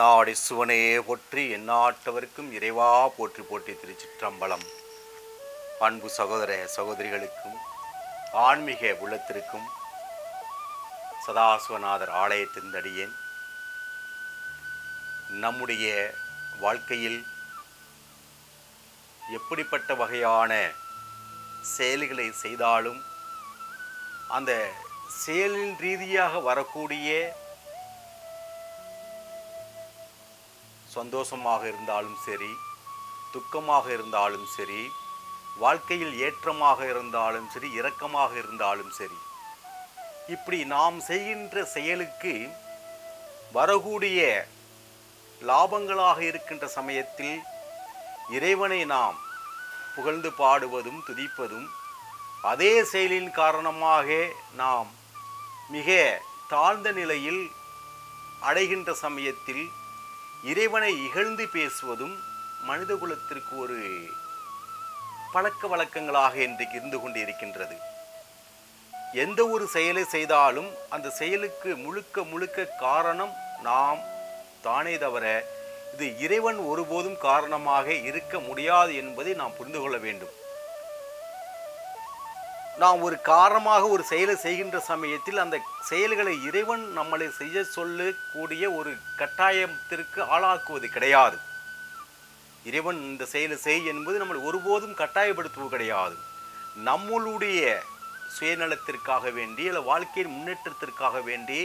தென்னாடி சிவனையே போற்றி எந்நாட்டவருக்கும் இறைவா போற்றி போற்றி திருச்சிற்றம்பலம். அன்பு சகோதர சகோதரிகளுக்கும் ஆன்மீக உள்ளத்திற்கும் சதாசிவநாதர் ஆலயத்தின் தடியேன் நம்முடைய வாழ்க்கையில் எப்படிப்பட்ட வகையான செயல்களை செய்தாலும் அந்த செயலின் ரீதியாக வரக்கூடிய சந்தோஷமாக இருந்தாலும் சரி துக்கமாக இருந்தாலும் சரி வாழ்க்கையில் ஏற்றமாக இருந்தாலும் சரி இரக்கமாக இருந்தாலும் சரி இப்படி நாம் செய்கின்ற செயலுக்கு வரக்கூடிய லாபங்களாக இருக்கின்ற சமயத்தில் இறைவனை நாம் புகழ்ந்து பாடுவதும் துதிப்பதும் அதே செயலின் காரணமாக நாம் மிக தாழ்ந்த நிலையில் அடைகின்ற சமயத்தில் இறைவனை இகழ்ந்து பேசுவதும் மனித குலத்திற்கு ஒரு பழக்க வழக்கங்களாக இன்றைக்கு இருந்து கொண்டு இருக்கின்றது. எந்த ஒரு செயலை செய்தாலும் அந்த செயலுக்கு முழுக்க முழுக்க காரணம் நாம் தானே தவிர இது இறைவன் ஒருபோதும் காரணமாக இருக்க முடியாது என்பதை நாம் புரிந்து கொள்ள வேண்டும். நாம் ஒரு காரணமாக ஒரு செயலை செய்கின்ற சமயத்தில் அந்த செயல்களை இறைவன் நம்மளை செய்ய சொல்லக்கூடிய ஒரு கட்டாயத்திற்கு ஆளாக்குவது கிடையாது. இறைவன் இந்த செயலை செய் என்பது நம்மளை ஒருபோதும் கட்டாயப்படுத்துவது கிடையாது. நம்மளுடைய சுயநலத்திற்காக வேண்டி அல்ல வாழ்க்கையின் முன்னேற்றத்திற்காக வேண்டி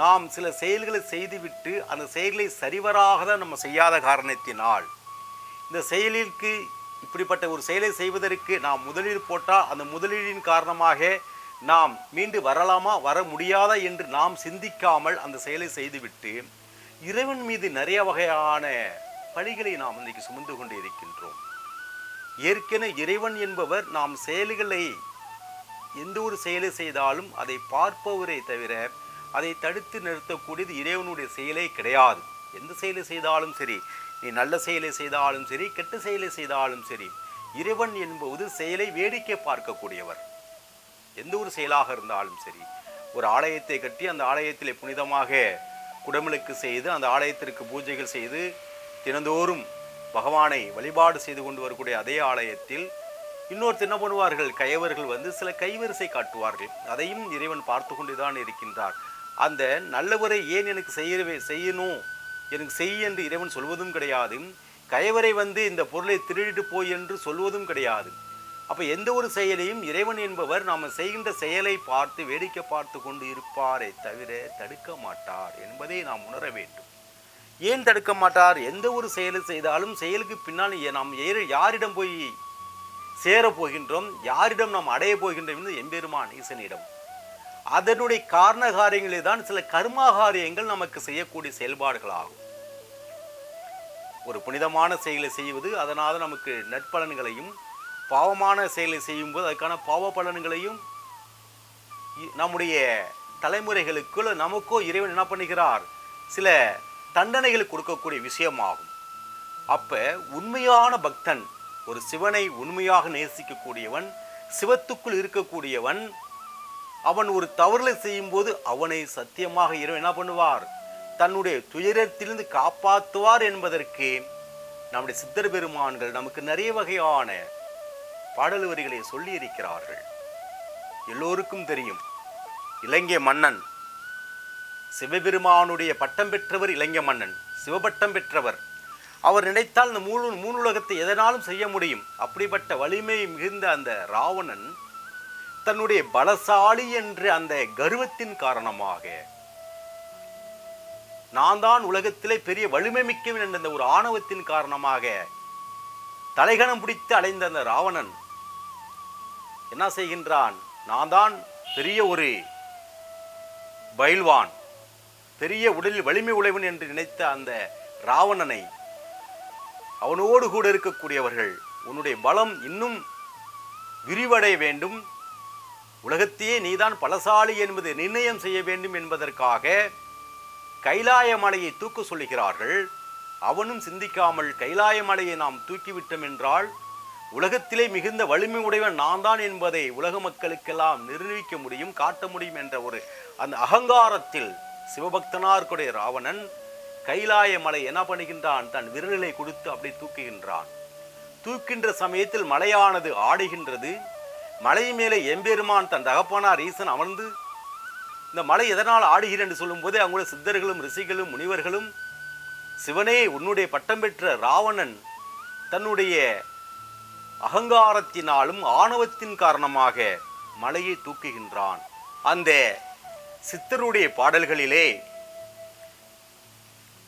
நாம் சில செயல்களை செய்துவிட்டு அந்த செயல்களை சரிவராக தான் நம்ம செய்யாத காரணத்தினால் இந்த செயலிற்கு இப்படிப்பட்ட ஒரு செயலை செய்வதற்கு நாம் முதலீடு போட்டால் அந்த முதலீடின் காரணமாக நாம் மீண்டு வரலாமா வர முடியாதா என்று நாம் சிந்திக்காமல் அந்த செயலை செய்துவிட்டு இறைவன் மீது நிறைய வகையான பணிகளை நாம் இன்றைக்கு சுமந்து கொண்டு இருக்கின்றோம். ஏற்கனவே இறைவன் என்பவர் நாம் செயல்களை எந்த ஒரு செயலை செய்தாலும் அதை பார்ப்பவரை தவிர அதை தடுத்து நிறுத்தக்கூடியது இறைவனுடைய செயலே கிடையாது. எந்த செயலை செய்தாலும் சரி நீ நல்ல செயலை செய்தாலும் சரி கெட்ட செயலை செய்தாலும் சரி இறைவன் என்பது செயலை வேடிக்கை பார்க்கக்கூடியவர். எந்த ஒரு செயலாக இருந்தாலும் சரி ஒரு ஆலயத்தை கட்டி அந்த ஆலயத்திலே புனிதமாக குடமுழுக்கு செய்து அந்த ஆலயத்திற்கு பூஜைகள் செய்து தினந்தோறும் பகவானை வழிபாடு செய்து கொண்டு வரக்கூடிய அதே ஆலயத்தில் இன்னொருத்தர் என்ன பண்ணுவார்கள்? கயவர்கள் வந்து சில கைவரிசை காட்டுவார்கள். அதையும் இறைவன் பார்த்து கொண்டுதான் இருக்கின்றார். அந்த நல்லவரை ஏன் எனக்கு செய்யவே செய்யணும்? எனக்கு செய் என்று இறைவன் சொல்வதும் கிடையாது. கயவரை வந்து இந்த பொருளை திருடிட்டு போய் என்று சொல்வதும் கிடையாது. அப்போ எந்த ஒரு செயலையும் இறைவன் என்பவர் நாம் செய்கின்ற செயலை பார்த்து வேடிக்கை பார்த்து கொண்டு இருப்பாரே தவிர தடுக்க மாட்டார் என்பதை நாம் உணர வேண்டும். ஏன் தடுக்க மாட்டார்? எந்த ஒரு செயலை செய்தாலும் செயலுக்கு பின்னால் நாம் யாரிடம் போய் சேரப் போகின்றோம்? யாரிடம் நாம் அடைய போகின்றோம் என்று எம்பெருமான் ஈசனிடம். அதனுடைய காரண காரியங்களே தான் சில கர்மா காரியங்கள் நமக்கு செய்யக்கூடிய செயல்பாடுகளாகும். ஒரு புனிதமான செயலை செய்வது அதனால் நமக்கு நற்பலன்களையும் பாவமான செயலை செய்யும்போது அதுக்கான பாவ பலன்களையும் நம்முடைய தலைமுறைகளுக்குள்ள நமக்கோ இறைவன் என்ன பண்ணுகிறார்? சில தண்டனைகள் கொடுக்கக்கூடிய விஷயமாகும். அப்போ உண்மையான பக்தன் ஒரு சிவனை உண்மையாக நேசிக்கக்கூடியவன் சிவத்துக்குள் இருக்கக்கூடியவன் அவன் ஒரு தவறுகளை செய்யும்போது அவனை சத்தியமாக இரவு என்ன பண்ணுவார்? தன்னுடைய துயரத்திலிருந்து காப்பாற்றுவார் என்பதற்கு நம்முடைய சித்தர் பெருமான்கள் நமக்கு நிறைய வகையான பாடல் வரிகளை சொல்லி இருக்கிறார்கள் எல்லோருக்கும் தெரியும் இலங்கை மன்னன் சிவபெருமானுடைய பட்டம் பெற்றவர் இலங்கை மன்னன் சிவபட்டம் பெற்றவர். அவர் நினைத்தால் இந்த மூணு மூணுலகத்தை எதனாலும் செய்ய முடியும். அப்படிப்பட்ட வலிமை மிகுந்த அந்த ராவணன் தன்னுடைய பலசாலி என்ற அந்த கர்வத்தின் காரணமாக நான் தான் உலகத்திலே பெரிய வலிமை மிக்கவன் என்ற அந்த ஒரு ஆணவத்தின் காரணமாக தலைகணம் பிடித்து அலைந்த அந்த ராவணன் என்ன செய்கின்றான்? நான் தான் பெரிய ஒரு பயில்வான் பெரிய உடலில் வலிமை உழைவன் என்று நினைத்த அந்த ராவணனை அவனோடு கூட இருக்கக்கூடியவர்கள் உன்னுடைய பலம் இன்னும் விரிவடைய வேண்டும். உலகத்தையே நீதான் பலசாலி என்பதை நிர்ணயம் செய்ய வேண்டும் என்பதற்காக கைலாய மலையை தூக்க சொல்லுகிறார்கள். அவனும் சிந்திக்காமல் கைலாய மலையை நாம் தூக்கிவிட்டோம் என்றால் உலகத்திலே மிகுந்த வலிமை உடையவன் நான் தான் என்பதை உலக மக்களுக்கெல்லாம் நிரூபிக்க முடியும் காட்ட முடியும் என்ற ஒரு அந்த அகங்காரத்தில் சிவபக்தனார்க்குடைய ராவணன் கைலாய மலை என்ன பண்ணுகின்றான்? தன் விரலை கொடுத்து அப்படி தூக்குகின்றான். தூக்கின்ற சமயத்தில் மலையானது ஆடுகின்றது. மலை மேலே எம்பெருமான் தன் தகப்பனார் ஈசன் அமர்ந்து இந்த மலை எதனால் ஆடுகிறேன் என்று சொல்லும்போது அவங்கள சித்தர்களும் ரிஷிகளும் முனிவர்களும் சிவனே உன்னுடைய பட்டம் பெற்ற ராவணன் தன்னுடைய அகங்காரத்தினாலும் ஆணவத்தின் காரணமாக மலையை தூக்குகின்றான். அந்த சித்தருடைய பாடல்களிலே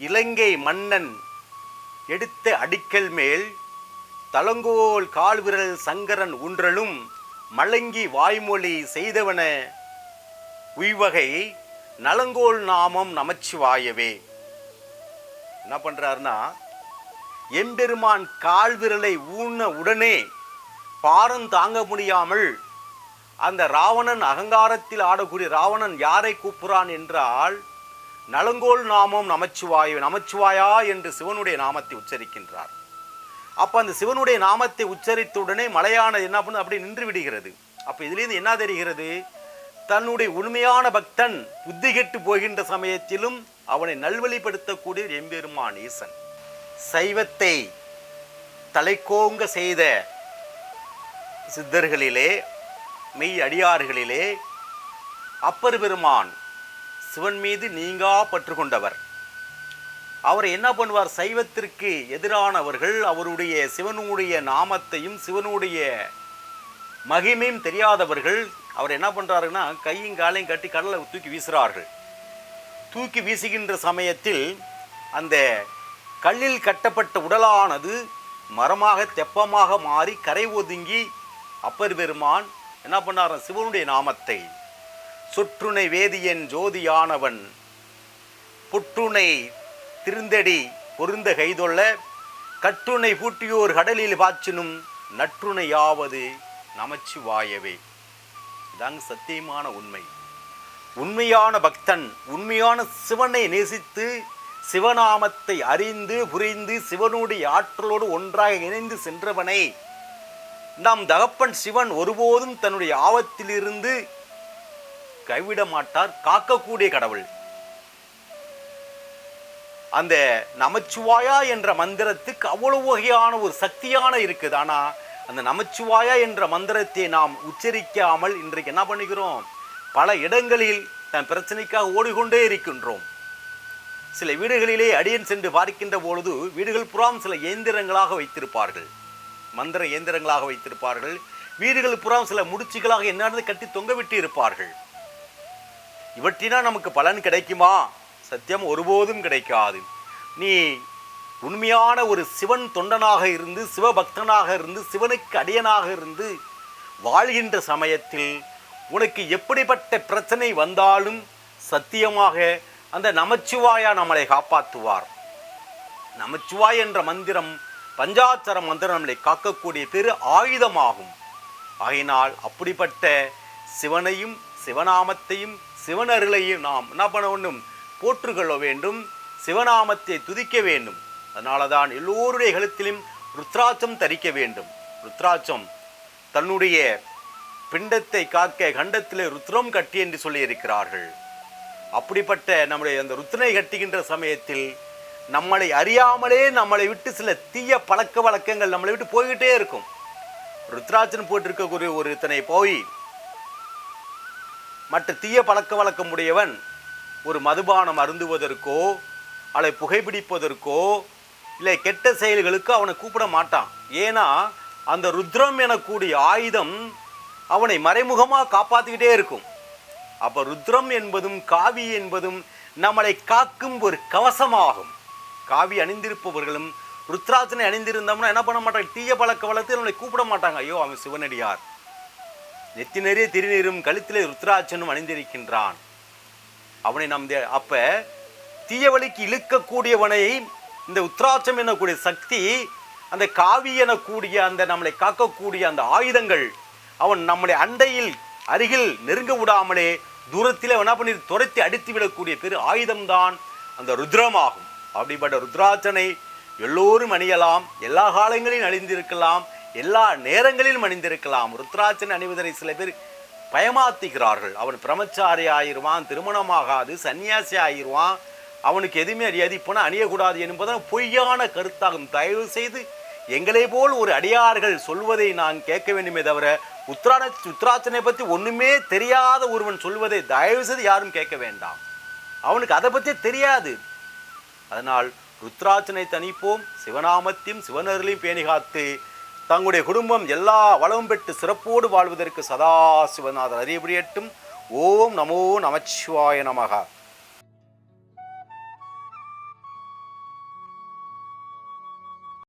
இலங்கை மன்னன் எடுத்த அடிக்கல் மேல் தலங்கோல் கால்விரல் சங்கரன் உன்றலும் மலங்கி வாய்மொழி செய்தவன உய்வகை நலங்கோல் நாமம் நமச்சிவாயவே. என்ன பண்றாருன்னா எம்பெருமான் கால் விரலை ஊன உடனே பாரம் தாங்க முடியாமல் அந்த ராவணன் அகங்காரத்தில் ஆடக்கூடிய ராவணன் யாரை கூப்புறான் என்றால் நலங்கோல் நாமம் நமச்சிவாய நமச்சிவாயா என்று சிவனுடைய நாமத்தை உச்சரிக்கின்றார். அப்போ அந்த சிவனுடைய நாமத்தை உச்சரித்த உடனே மலையானது என்ன பண்ணுது? அப்படி நின்று விடுகிறது. அப்போ இதுலேருந்து என்ன தெரிகிறது? தன்னுடைய உண்மையான பக்தன் புத்தி கெட்டு போகின்ற சமயத்திலும் அவனை நல்வழிப்படுத்தக்கூடிய எம்பெருமான் ஈசன். சைவத்தை தலைக்கோங்க செய்த சித்தர்களிலே மெய் அடியார்களிலே அப்பர் பெருமான் சிவன் மீது நீங்கா பற்று கொண்டவர் அவர் என்ன பண்ணுவார்? சைவத்திற்கு எதிரானவர்கள் அவருடைய சிவனுடைய நாமத்தையும் சிவனுடைய மகிமையும் தெரியாதவர்கள் அவர் என்ன பண்ணுறாருன்னா கையும் காலையும் கட்டி கடலை தூக்கி வீசுகிறார்கள் தூக்கி வீசுகின்ற சமயத்தில் அந்த கல்லில் கட்டப்பட்ட உடலானது மரமாக தெப்பமாக மாறி கரை ஒதுங்கி அப்பர் பெருமான் என்ன பண்ணார்? சிவனுடைய நாமத்தை. சுற்றுனை வேதியன் ஜோதியானவன் புற்றுனை திருந்தடி பொருந்த கைதொள்ள கற்றுணை பூட்டியோர் கடலில் பாய்ச்சினும் நற்றுணையாவது நமச்சிவாயவே இதாங்க சத்தியமான உண்மை. உண்மையான பக்தன் உண்மையான சிவனை நேசித்து சிவநாமத்தை அறிந்து புரிந்து சிவனுடைய ஆற்றலோடு ஒன்றாக இணைந்து சென்றவனை நம் தகப்பன் சிவன் ஒருபோதும் தன்னுடைய ஆபத்திலிருந்து கைவிட மாட்டார் காக்கக்கூடிய கடவுள். அந்த நமச்சிவாயா என்ற மந்திரத்துக்கு அவ்வளவு வகையான ஒரு சக்தியான இருக்குது. ஆனால் அந்த நமச்சிவாயா என்ற மந்திரத்தை நாம் உச்சரிக்காமல் இன்றைக்கு என்ன பண்ணுகிறோம்? பல இடங்களில் தன் பிரச்சனைக்காக ஓடிக்கொண்டே இருக்கின்றோம். சில வீடுகளிலே அடியன் சென்று பார்க்கின்ற பொழுது வீடுகள் புறாம் சில இயந்திரங்களாக வைத்திருப்பார்கள். மந்திர இயந்திரங்களாக வைத்திருப்பார்கள். வீடுகள் புறாம் சில முடிச்சுகளாக என்னது கட்டி தொங்க விட்டு இருப்பார்கள். இவற்றினால் நமக்கு பலன் கிடைக்குமா? சத்தியம் ஒருபோதும் கிடைக்காது. நீ உண்மையான ஒரு சிவன் தொண்டனாக இருந்து சிவபக்தனாக இருந்து சிவனுக்கு அடியனாக இருந்து வாழ்கின்ற சமயத்தில் உனக்கு எப்படிப்பட்ட பிரச்சனை வந்தாலும் சத்தியமாக அந்த நமச்சிவாயா நம்மளை காப்பாற்றுவார். நமச்சிவாய் என்ற மந்திரம் பஞ்சாட்சர மந்திரம் நம்மளை காக்கக்கூடிய பெரு ஆயுதமாகும். ஆகினால் அப்படிப்பட்ட சிவனையும் சிவநாமத்தையும் சிவனருளையும் நாம் என்ன பண்ண வேண்டும்? போற்றுக்கொள்ள வேண்டும் சிவநாமத்தை துதிக்க வேண்டும். அதனால தான் எல்லோருடைய கழுத்திலும் ருத்ராட்சம் தரிக்க வேண்டும். ருத்ராட்சம் தன்னுடைய பிண்டத்தை காக்க கண்டத்திலே ருத்ரம் கட்டி என்று சொல்லியிருக்கிறார்கள். அப்படிப்பட்ட நம்முடைய அந்த ருத்ரனை கட்டுகின்ற சமயத்தில் நம்மளை அறியாமலே நம்மளை விட்டு சில தீய பழக்க வழக்கங்கள் நம்மளை விட்டு போய்கிட்டே இருக்கும். ருத்ராட்சன் போட்டிருக்கக்கூடிய ஒரு இத்தனை போய் மற்ற தீய பழக்க வழக்கம் உடையவன் ஒரு மதுபானம் அருந்துவதற்கோ அல்லது புகைப்பிடிப்பதற்கோ இல்லை கெட்ட செயல்களுக்கு அவனை கூப்பிட மாட்டான். ஏன்னா அந்த ருத்ரம் எனக்கூடிய ஆயுதம் அவனை மறைமுகமாக காப்பாற்றிக்கிட்டே இருக்கும். அப்போ ருத்ரம் என்பதும் காவி என்பதும் நம்மளை காக்கும் ஒரு கவசமாகும். காவி அணிந்திருப்பவர்களும் ருத்ராட்சனை அணிந்திருந்தோம்னா என்ன பண்ண மாட்டாங்க? தீய பழக்க வளர்த்து நம்மளை கூப்பிட மாட்டாங்க. ஐயோ அவன் சிவனடியார். நெத்தி நிறைய திருநீரும் கழுத்திலே ருத்ராட்சனும் அணிந்திருக்கின்றான். அவனை நம் அப்ப தீய வழிக்கு இழுக்கக்கூடியவனை இந்த உத்ராட்சம் என்னக்கூடிய சக்தி அந்த காவி எனக்கூடிய அந்த நம்மளை காக்கக்கூடிய அந்த ஆயுதங்கள் அவன் நம்முடைய அண்டையில் அருகில் நெருங்க விடாமலே தூரத்தில் என்ன பண்ணி துரத்தி அடித்து விடக்கூடிய பெரு ஆயுதம்தான் அந்த ருத்ரமாகும். அப்படிப்பட்ட ருத்ராட்சனை எல்லோரும் அணியலாம். எல்லா காலங்களிலும் அணிந்திருக்கலாம். எல்லா நேரங்களிலும் அணிந்திருக்கலாம். ருத்ராட்சனை அணிவதனை சில பேர் பயமாத்துகிறார்கள். அவன் பிரம்மச்சாரி ஆயிடுவான் திருமணமாகாது சன்னியாசி ஆயிடுவான். அவனுக்கு எதுவுமே அறியாது. இப்போனா அணியக்கூடாது என்பதன் பொய்யான கருத்தாகும். தயவு செய்து எங்களை போல் ஒரு அடியார்கள் சொல்வதை நான் கேட்க வேண்டுமே தவிர உத்ராண உத்ராட்சனை பற்றி ஒன்றுமே தெரியாத ஒருவன் சொல்வதை தயவு செய்து யாரும் கேட்க வேண்டாம். அவனுக்கு அதை பற்றி தெரியாது. அதனால் ருத்ராட்சனை தணிப்போம். சிவநாமத்தையும் சிவனர்களையும் பேணி காத்து தங்களுடைய குடும்பம் எல்லா வளமும் பெற்று சிறப்போடு வாழ்வதற்கு சதா சிவநாதர் அறியபடியட்டும் ஓம் நமோ நமச்சிவாய நமகா.